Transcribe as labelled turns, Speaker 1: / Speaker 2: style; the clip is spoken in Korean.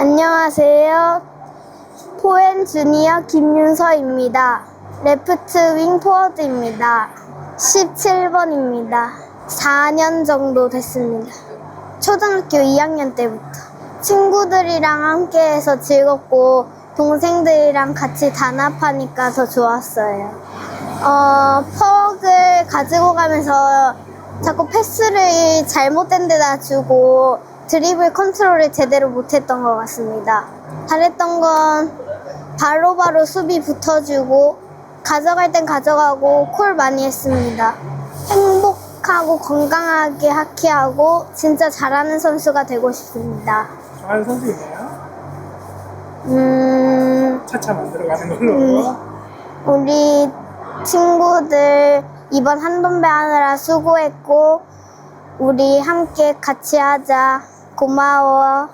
Speaker 1: 안녕하세요. 포엔 주니어 김윤서입니다. 레프트 윙 포워드입니다. 17번입니다. 4년 정도 됐습니다. 초등학교 2학년 때부터. 친구들이랑 함께해서 즐겁고 동생들이랑 같이 단합하니까 더 좋았어요. 어, 퍽을 가지고 가면서 자꾸 패스를 잘못된 데다 주고 드리블 컨트롤을 제대로 못했던 것 같습니다. 잘했던 건 바로 바로 수비 붙어주고 가져갈 땐 가져가고 콜 많이 했습니다. 행복하고 건강하게 하키하고 진짜 잘하는 선수가 되고 싶습니다.
Speaker 2: 좋아하는 선수 있나요?
Speaker 1: 음,
Speaker 2: 차차 만들어가는 걸로.
Speaker 1: 우리 친구들 이번 한돈배 하느라 수고했고 우리 함께 같이 하자. 고마워.